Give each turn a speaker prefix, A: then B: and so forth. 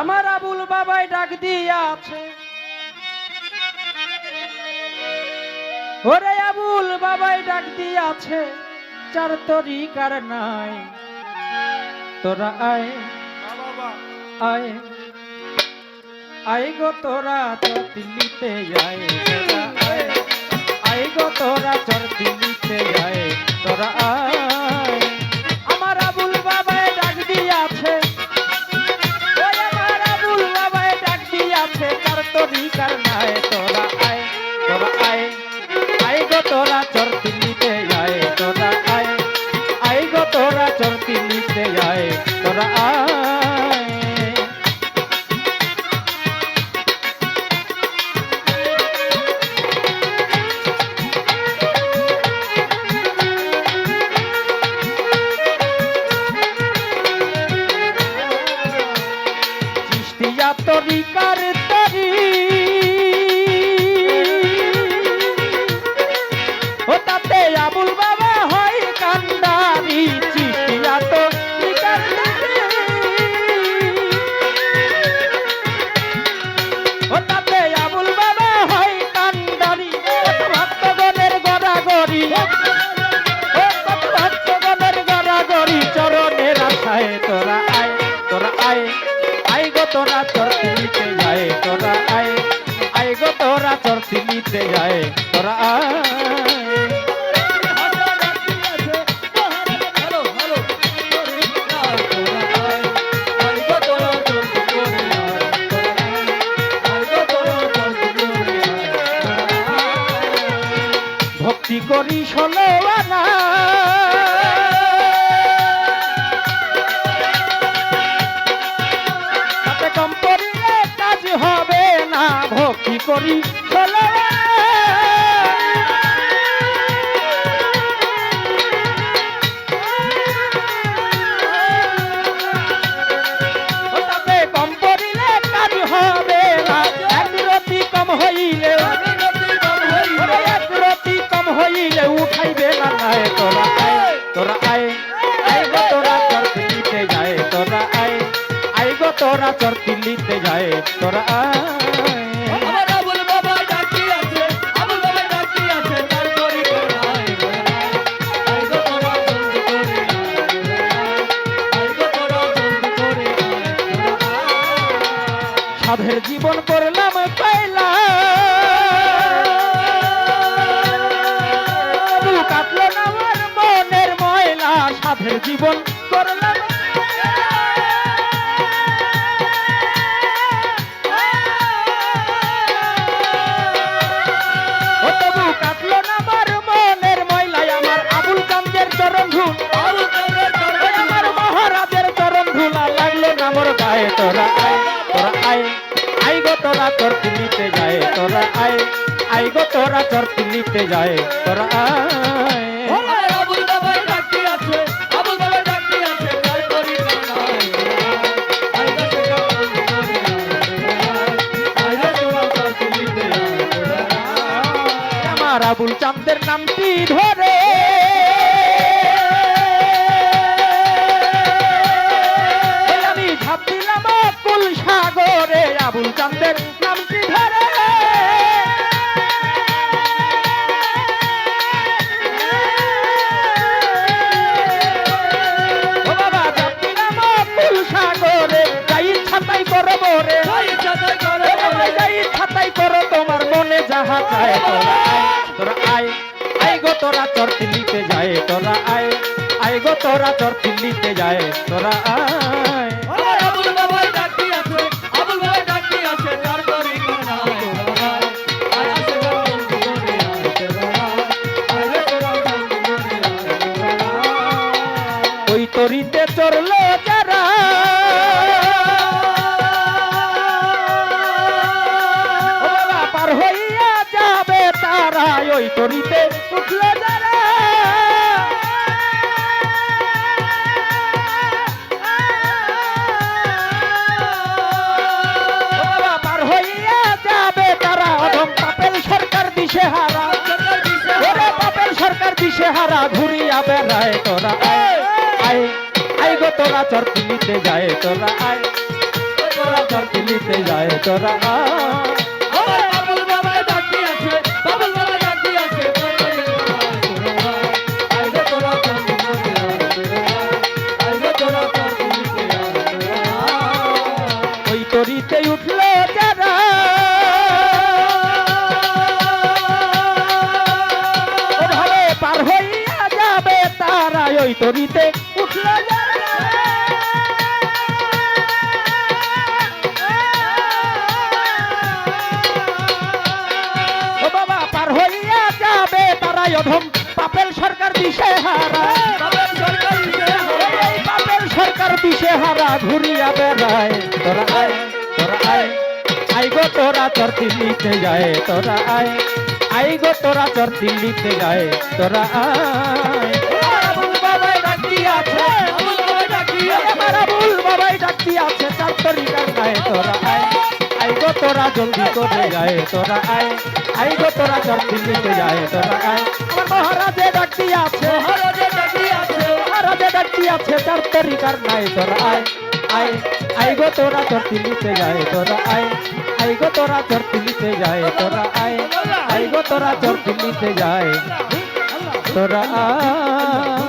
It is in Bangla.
A: আমার আবুল বাবাই ডাক দিয়াছে। ওরে আবুল বাবাই ডাক দিয়াছে চার তরিকার নাই। তোরা আয় আয় আয় গো তোরা চর দিল্লিতে আয়। আয় গো তোরা চর দিল্লিতে আয়। চিস্তিয়া তরিকার তরি। ভক্তি শোনে আনা তাতে কাজ হবে না ভক্তি করি ষোলো আনা। গো তোরা
B: জলদি করে
A: সাধের জীবন করলাম পাইলা। কাটলো না আমার মনের ময়লা। সাধের জীবন করলাম তোরা আয় আই গো তোরা তোর দিল্লিতে যায় তোরা আয়। আই গো তোরা তোর দিল্লিতে যায় তোরা আয়।
B: আমার আবুল বাবা ডাকি আছে
A: যাহা চায় তোরা আয়? তোরা আয়। আয় গো তোরা চর দিল্লিতে যায়, তোরা আয়। আয় গো তোরা চর দিল্লিতে যায়, তোরা আয়। তরিতে উঠল যারা। সরকার দিশে হারা ওরে পাপেল সরকার দিশে হারা ঘুরিয়া বেড়ায় তোরা। আয় তোরা চর যায় তোরা। আয়,
B: তোরা
A: চর দিল্লিতে যায় তোরা। আয়। তরিতে উঠল বাবা, পার হইয়া যাবে তারা অধম। পাপেল সরকার দিশে হারা
B: বাবার সরকারি
A: দিশে হারা ঘুরিয়া বেড়ায়। তোরা আয় তোরা আয়। আই গো তোরা চর দিল্লিতে যায়, তোরা আয়। আই গো তোরা চর দিল্লিতে যায়, তোরা আয়। তরিকার গায়ে তোরা আয় আই গো তোরা জলদি করে যায় তোরা আয়। আই গো তোরা চর দিল্লিতে যায় তোরা আয়। আমার মহারাজে ডাকি আছে
B: মহারাজা ডাকি আছে
A: মহারাজে ডাকি আছে চার তরিকার নাই তোরা আয় আয় আয় গো তোরা তোর দিল্লিতে যায় তোরা আয়। আয় গো তোরা তোর দিল্লিতে যায় তোরা আয়। আয় গো তোরা তোর দিল্লিতে যায় তোরা আয়।